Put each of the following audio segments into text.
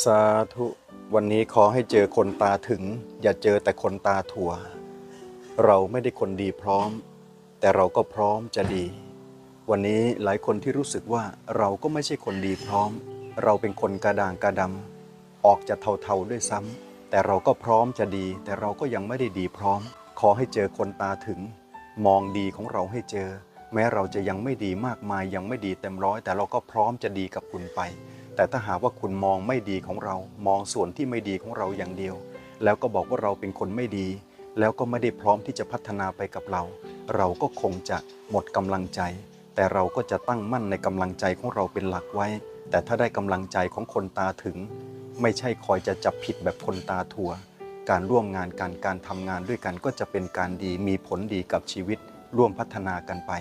สาธุวันนี้ขอให้เจอคนตาถึง อย่าเจอแต่คนตาถั่ว เราไม่ได้คนดีพร้อม แต่เราก็พร้อมจะดี วันนี้หลายคนที่รู้สึกว่าเราก็ไม่ใช่คนดีพร้อม เราเป็นคนกระด่างกระดำออกจะเทาๆด้วยซ้ำแต่เราก็พร้อมจะดี แต่เราก็ยังไม่ได้ดีพร้อม ขอให้เจอคนตาถึง มองดีของเราให้เจอ แม้เราจะยังไม่ดีมากมายยังไม่ดีเต็มร้อย แต่เราก็พร้อมจะดีกับคุณไป แต่ถ้าหากว่าคุณมองไม่ดีของเรา มองส่วนที่ไม่ดีของเราอย่างเดียว แล้วก็บอกว่าเราเป็นคนไม่ดี แล้วก็ไม่ได้พร้อมที่จะพัฒนาไปกับเรา เราก็คงจะหมดกำลังใจ แต่เราก็จะตั้งมั่นในกำลังใจของเราเป็นหลักไว้ แต่ถ้าได้กำลังใจของคนตาถึง ไม่ใช่คอยจะจับผิดแบบคนตาทัวการร่วมงานกันการทำงานด้วยกันก็จะเป็นการดีมีผลดีกับชีวิต ร่วมพัฒนากันไป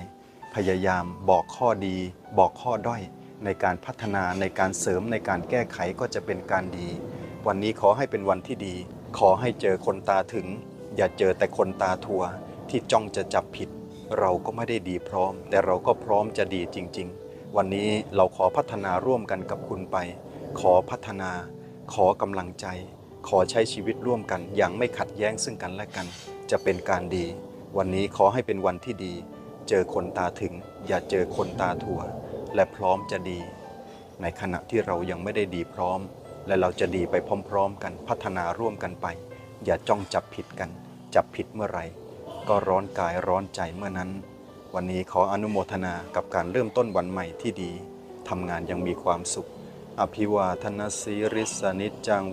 พยายามบอกข้อดี บอกข้อด้อย ในการพัฒนาในการเสริมในการแก้ไขก็จะเป็นการดี วันนี้ขอให้เป็นวันที่ดี ขอให้เจอคนตาถึง อย่าเจอแต่คนตาทัวที่จ้องจะจับผิด เราก็ไม่ได้ดีพร้อม แต่เราก็พร้อมจะดีจริง ๆ วันนี้เราขอพัฒนาร่วมกันกับคุณไป ขอพัฒนา ขอกำลังใจ ขอใช้ชีวิตร่วมกัน อย่างไม่ขัดแย้งซึ่งกันและกัน จะเป็นการดี วันนี้ขอให้เป็นวันที่ดี เจอคนตาถึง อย่าเจอคนตาถั่ว และพร้อมจะดี ในขณะที่เรายังไม่ได้ดีพร้อม และเราจะดีไปพร้อม ๆ กันพัฒนาร่วมกันไป อย่าจ้องจับผิดกัน จับผิดเมื่อไหร่ ก็ร้อนกายร้อนใจเมื่อนั้น วันนี้ขออนุโมทนากับการเริ่มต้นวันใหม่ที่ดีทำงานยังมีความสุข อภิวาทนาสีริสนิจจัง